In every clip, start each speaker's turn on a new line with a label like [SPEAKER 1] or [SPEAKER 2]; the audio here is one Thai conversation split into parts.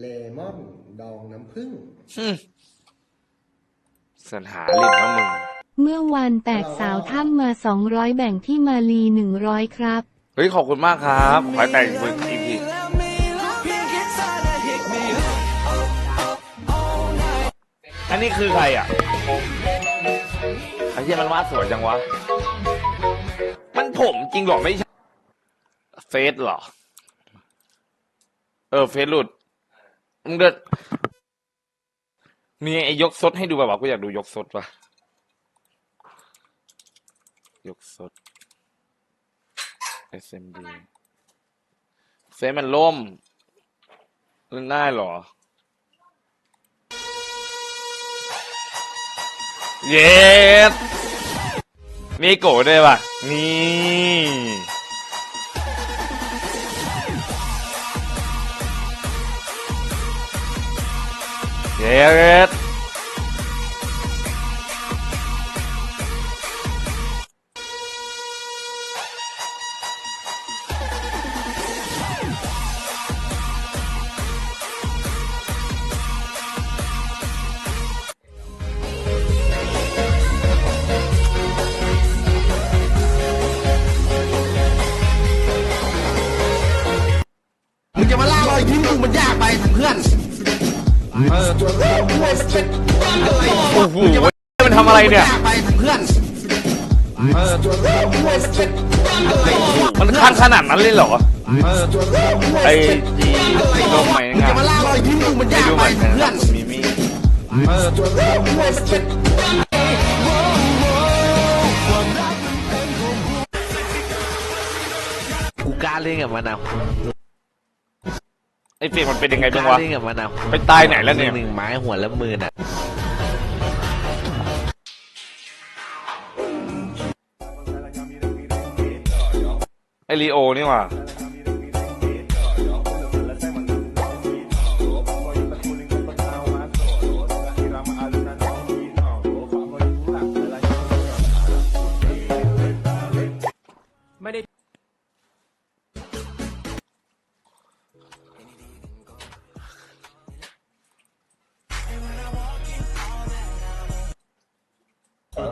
[SPEAKER 1] เลมอนดองน้ำผึ้ง
[SPEAKER 2] อืมสัญหาเล่นนะมึง
[SPEAKER 3] เมื่อวานแตกสาวถ้ำมา 200 แบ่งที่มาลี100 ครับ
[SPEAKER 2] เฮ้ย ขอบคุณมากครับขอให้แต่งมึงอีกทีอันนี้คือใครอะไอ้เหี้ยมันวาดสวยจังวะ มันผมจริงเหรอไม่ใช่ เฟซเหรอ เออ เฟซหลุด มึงเดินมีไอ้ยกซดให้ดูแบบว่ากูอยากดูยกซดป่ะยกซด SMD เฟซมันล่มเล่นได้เหรอ เย็ดมีโกด้วยป่ะ นี่ เโอ้โหมันทำอะไรเนี่ย
[SPEAKER 4] ไปเพื่อนมัน
[SPEAKER 2] ข้างขนาดนั้นเลยเหรอไอ้จีลงใหม่
[SPEAKER 4] งา
[SPEAKER 2] น
[SPEAKER 4] มาล่ารอยยิ้มมึงมันยาก
[SPEAKER 2] ดู
[SPEAKER 4] ไป
[SPEAKER 2] ใหม่นะ
[SPEAKER 4] เพื่อน
[SPEAKER 2] มีมี
[SPEAKER 5] กูกล้าเล่นกับมันนะ
[SPEAKER 2] ไอ้เฟรมมันเป็นยังไง
[SPEAKER 5] ก
[SPEAKER 2] บ้าง
[SPEAKER 5] ล้าวะ เล่นกับมันนะ
[SPEAKER 2] ไปตายไหนแล้วเนี่ย
[SPEAKER 5] หนึ่งไม้หัวละหมื่นอะ
[SPEAKER 2] ไอ้ลีโอนี่หว่า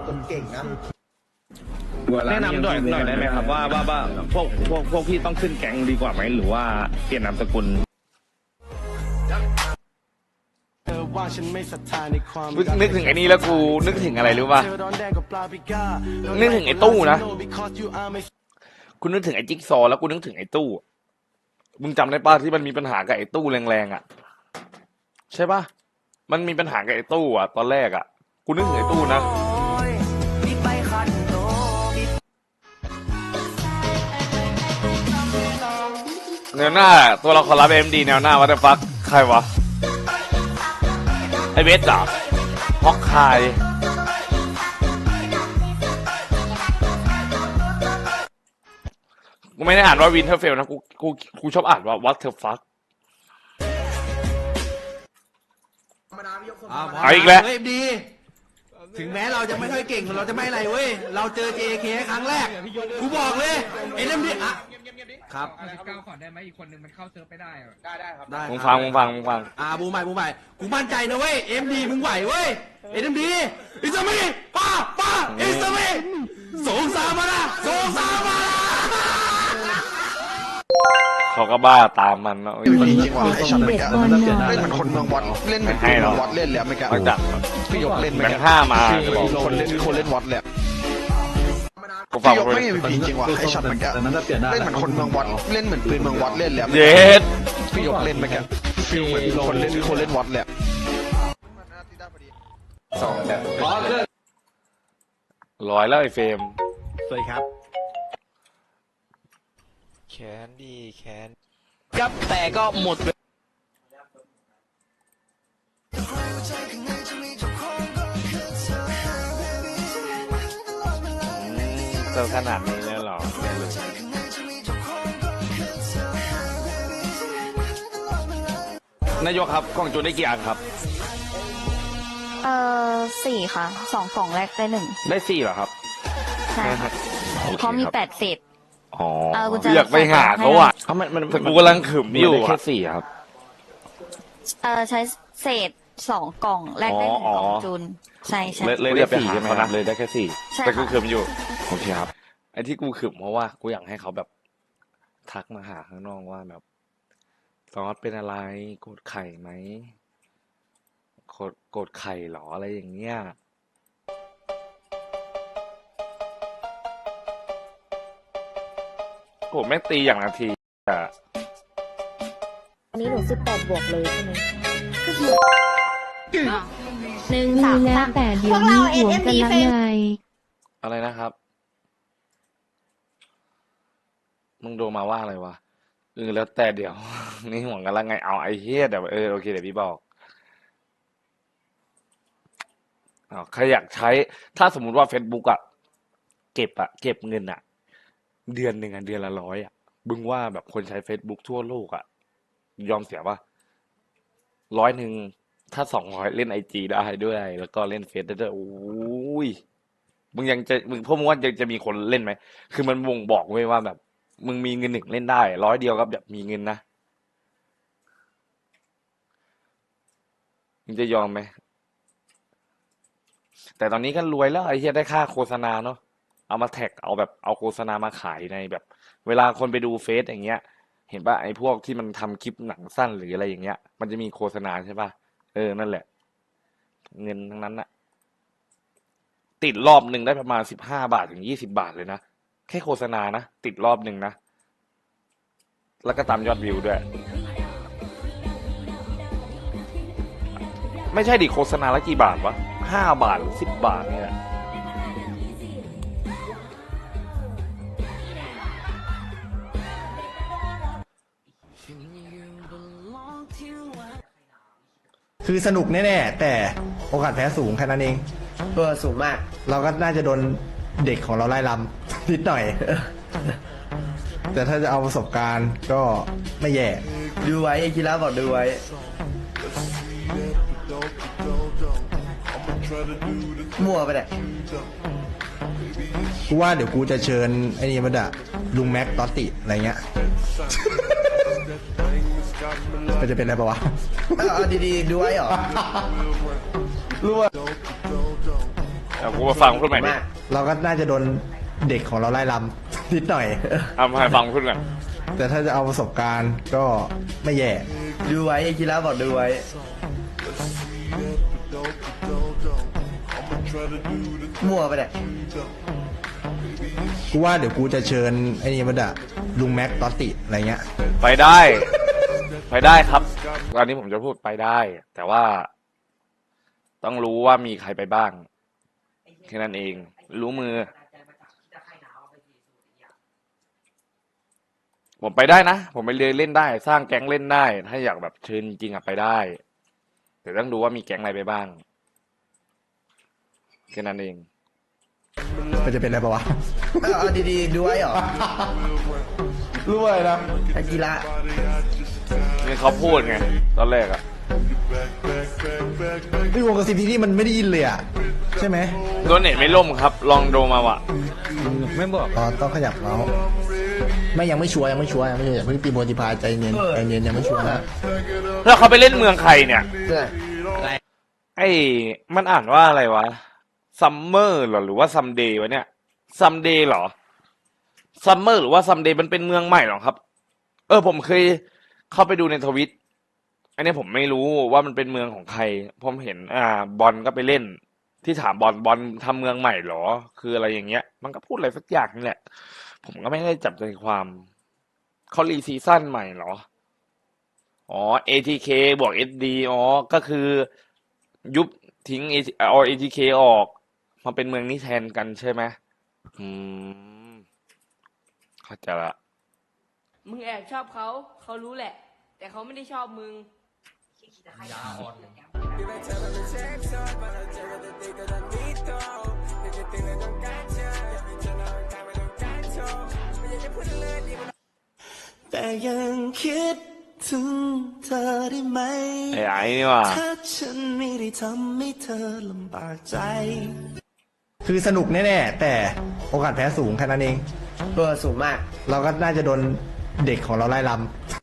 [SPEAKER 1] คนเก่งนะ
[SPEAKER 6] แนะนำหน่อยหน่อยได้ไหมครับว่าว่าว่าพวกพวกพวกพี่ต้องขึ้นแก๊งดีกว่าไหมหรือว่าเปลี่ยนนามสกุล
[SPEAKER 2] นึกนึกถึงไอ้นี่แล้วกูนึกถึงอะไรรู้ป่ะนึกถึงไอ้ตู้นะกูนึกถึงไอ้จิ๊กซอว์แล้วกูนึกถึงไอ้ตู้มึงจำได้ป่ะที่มันมีปัญหากับไอ้ตู้แรงๆอะ ใช่ป่ะมันมีปัญหากับไอ้ตู้อะ ตอนแรกอะกูนึกถึงไอ้ตู้นะ แนวหน้า ตัวละครรับเอ็มดีแนวหน้าวัตฟักใครวะ ไอเบสเหรอฮอกคายกูไม่ได้อ่านว่าวินเทอร์เฟลนะกูกูกูชอบอ่านว่า what the fuck เอาอีกแล้ว
[SPEAKER 4] เฮ้ยดี ถึงแม้เราจะไม่ค่อยเก่งเราจะไม่อะไรเว้ย เราเจอ JK ครั้งแรก กูบอกเลยเอ็มดีอะครับ
[SPEAKER 7] สิบเก้าขอได้ไหมอีกคนหนึ่งมันเข้าเซิร์ฟไม่ได้อะ
[SPEAKER 4] ได้
[SPEAKER 2] มึงฟังมึงฟังมึงฟัง
[SPEAKER 4] อ่าบูมใหม่บูมใหม่กูมั่นใจนะเว้ยเอ็มดีมึงไหวเว้ยเอ็มดีอิสมีป้าป้าอิสมีสงสารมาละสงสารมาละ
[SPEAKER 2] เขาก็บ้าตามมันเนาะ
[SPEAKER 8] จริงว่ะไอ้ช็อตเมื่อกี้
[SPEAKER 3] บอลน่ะ
[SPEAKER 8] เล่นเหมือนคนเมืองวัดเล่นเหมือน
[SPEAKER 2] ให้
[SPEAKER 8] คน
[SPEAKER 2] หร
[SPEAKER 8] เมื
[SPEAKER 2] อ
[SPEAKER 8] องวัดเล่นเลยอะเมื่อกี้
[SPEAKER 2] มันจับ
[SPEAKER 8] พี่ยกเล่น
[SPEAKER 2] แบ
[SPEAKER 8] เมื่อง
[SPEAKER 2] ค์
[SPEAKER 8] กี้
[SPEAKER 2] ห้ามา
[SPEAKER 8] คือคนเล่นคนเล่นวัดเลยอะ
[SPEAKER 2] กูฟัง
[SPEAKER 8] พี่ยก
[SPEAKER 2] กู
[SPEAKER 8] ไม่มีพีจริงว่ะไอ้ช็อตเมื่อกี้เล่นเหมือนคนเมืองวัดเล่นเหมือนปืนเมืองวัดเล่นเลยอะ
[SPEAKER 2] เย็ด
[SPEAKER 8] พี่ยกเล่นเมื่อกี้ฟีลเหมือนคนเล่นคนเล่นวัดเลยอะ
[SPEAKER 2] ร้อยแล้วไอ้เฟรม
[SPEAKER 4] สวัสดีครับ
[SPEAKER 5] แขนดีแขนครับแต่ก็หมดเลย
[SPEAKER 2] เจอขนาดนี้แล้วเหรอไม่รู้นายกครับกล่องจูนได้กี่อันครับ
[SPEAKER 9] เอ่อสี่ค่ะสองกล่องแรกได้หนึ่ง
[SPEAKER 2] ได้สี่เหรอครับ
[SPEAKER 9] ใช่ค่ะ
[SPEAKER 2] โอค
[SPEAKER 9] เขามี
[SPEAKER 2] ครับ
[SPEAKER 9] แปดเศษ
[SPEAKER 2] อ๋อ
[SPEAKER 9] เออกุญแจ
[SPEAKER 2] อยากไปหาเขาอะ
[SPEAKER 5] เขามันมัน
[SPEAKER 2] แต่กูกำลังขึมอยู่
[SPEAKER 5] ได้แค่
[SPEAKER 2] อะ
[SPEAKER 5] สี่ครับ
[SPEAKER 9] เออใช้เศษ สองกล่องแลกได้หนึ่ง
[SPEAKER 2] อ๋อก
[SPEAKER 9] ล่อง
[SPEAKER 2] อ๋อ
[SPEAKER 9] จูนใช่ใช่
[SPEAKER 2] เลยเลยเรียกไปหาเขานะเลยได้แค่สี่
[SPEAKER 9] ใช่
[SPEAKER 2] แต่กู
[SPEAKER 9] ค่ะ
[SPEAKER 2] ขึมอยู่โอเคครับ ไอ้ที่กูขึมเพราะว่ากูอยากให้เขาแบบ ทักมาหาข้างนอกว่าแบบซอสเป็นอะไรโกรธไข่ไหมโกรธโกรธไข่เหรออะไรอย่างเงี้ยโอ้แม่งตีอย่างนาทีอะ
[SPEAKER 9] อันนี้หนูสิบแปดบวกเลยใช่ไหม
[SPEAKER 3] หนึ่งมีแล้วแต่เดี๋ยวนี้หัวกันละไง
[SPEAKER 2] อะไรนะครับ มึงโดนมาว่าอะไรวะเออแล้วแต่เดี๋ยว นี่ห่วงกันละไงเอาไอ้เฮียเดี๋ยวเออโอเคเดี๋ยวพี่บอกอ้าวใครอยากใช้ ถ้าสมมุติว่า Facebook อะเก็บอะเก็บเงินอะเดือนหนึ่งอะเดือนละร้อยอะบึงว่าแบบคนใช้ Facebook ทั่วโลกอะยอมเสียป่ะร้อยหนึ่ง ถ้าสองร้อยเล่นไอจีได้ด้วย แล้วก็เล่นเฟซได้ด้วยโอ้ยมึงยังจะมึงพวกมึงว่ายังจะมีคนเล่นไหม คือมันบ่งบอกไว้ว่าแบบ มึงมีเงินหนึ่งเล่นได้ร้อยเดียวก็แบบมีเงินนะ มึงจะยอมไหม แต่ตอนนี้ก็รวยแล้วไอ้เหี้ยได้ค่าโฆษณาเนาะเอามาแท็กเอาแบบเอาโฆษณามาขายในแบบ เวลาคนไปดูเฟซอย่างเงี้ย เห็นป่ะไอ้พวกที่มันทำคลิปหนังสั้นหรืออะไรอย่างเงี้ย มันจะมีโฆษณาใช่ป่ะ ออ นั่นแหละ เงินทั้งนั้นน่ะติดรอบหนึ่งได้ประมาณสิบห้าบาทถึงยี่สิบาทเลยนะ แค่โฆษณานะ ติดรอบหนึ่งนะ แล้วก็ตามยอดวิวด้วย ไม่ใช่ดิโฆษณาละกี่บาทวะห้าบาทหรือสิบบาทเนี่ย
[SPEAKER 10] คือสนุกแน่ๆแต่โอกาสแพ้สูงแค่นั้นเอง
[SPEAKER 1] เออสูงมาก
[SPEAKER 10] เราก็น่าจะโดนเด็กของเราไล่ลำนิดหน่อย แต่ถ้าจะเอาประสบการณ์ก็ไม่แย่
[SPEAKER 1] ดูไว้ไอ้กีฬาบอกดูไว้ มั่วไปเลย
[SPEAKER 10] กูว่าเดี๋ยวกูจะเชิญไอ้นี่มันอะลุงแม็กตอตติอะไรเงี้ย มันจะเป็นอะไรปะวะ
[SPEAKER 1] เอาเอาดีๆดูไว้เหรอ
[SPEAKER 10] รู้ว่า
[SPEAKER 2] เอากูมาฟังพูดใหม่ดิ
[SPEAKER 1] มาก
[SPEAKER 10] เราก็น่าจะโดนเด็กของเราไล่ลำนิดหน่อย
[SPEAKER 2] เอามาให้ฟังพูดหน่อย
[SPEAKER 10] แต่ถ้าจะเอาประสบการณ์ก็ไม่แย่
[SPEAKER 1] ดูไว้ไอ้กีฬาบอกดูไว้ มั่วไปเลย
[SPEAKER 10] กูว่าเดี๋ยวกูจะเชิญไอ้นี่มันอะลุงแม็กตอตติอะไรเงี้ย
[SPEAKER 2] ไปได้ ไปได้ครับตอนนี้ผมจะพูดไปได้ แต่ว่า ต้องรู้ว่ามีใครไปบ้างแค่นั้นเอง รู้มือ ผมไปได้นะ ผมไปเรียนเล่นได้ สร้างแก๊งเล่นได้ ถ้าอยากแบบเชิญจริงๆอะไปได้ แต่ต้องดูว่ามีแก๊งอะไรไปบ้างแค่นั้นเอง
[SPEAKER 10] มันจะเป็นอะไรปะวะ
[SPEAKER 1] เอาเอาดีๆดูไว้เหรอ
[SPEAKER 10] รู้อะไรนะ
[SPEAKER 1] ไอ้กีฬา
[SPEAKER 2] นี่เขาพูดไง ตอนแรกอะ
[SPEAKER 10] พี่วงกระซิบที่นี่มันไม่ได้ยินเลยอะใช่ไหม
[SPEAKER 2] โดนเน็ตไม่ล่มครับ ลองดูมาวะ
[SPEAKER 5] ไม่บอก
[SPEAKER 10] อ๋อต้องขยับเมาส์ไม่ยังไม่ชัวร์ยังไม่ชัวร์ยังไม่ชัวร์อย่าเพิ่งตีโมติพายใจเย็นใจเย็นยังไม่ชัวร์นะ
[SPEAKER 2] แล้วเขาไปเล่นเมืองใครเนี่ย
[SPEAKER 1] เพื่อน
[SPEAKER 2] ไอ้มันอ่านว่าอะไรวะซัมเมอร์เหรอหรือว่าซัมเดย์วะเนี่ยซัมเดย์เหรอซัมเมอร์หรือว่าซัมเดย์มันเป็นเมืองใหม่เหรอครับ เออผมเคย เข้าไปดูในทวิต อันนี้ผมไม่รู้ว่ามันเป็นเมืองของใคร ผมเห็น อ่า บอลก็ไปเล่น ที่ถามบอลบอลทำเมืองใหม่เหรอ คืออะไรอย่างเงี้ย มันก็พูดอะไรสักอย่างนี่แหละ ผมก็ไม่ได้จับใจความเขารีซีซั่นใหม่เหรอ อ๋อ ATK บวก SD อ๋อ ก็คือยุบทิ้งเอา ATK ออก มาเป็นเมืองนี้แทนกันใช่ไหมอืม เข้าใจละ
[SPEAKER 11] มึงแอบชอบเขา เขารู้แหละ แต่เขาไม่ได้ชอบมึง
[SPEAKER 4] แต่ยังคิดถึงเธอได้ไหม
[SPEAKER 2] ไอ้ไอ้นี่ว่ะ
[SPEAKER 4] ถ้าฉันไม่ได้ทำให้เธอลำบากใจ
[SPEAKER 10] คือสนุกแน่ๆ แต่โอกาสแพ้สูงแค่นั้นเอง
[SPEAKER 1] เออสูงมาก
[SPEAKER 10] เราก็น่าจะโดน เด็กของเราไล่ลำ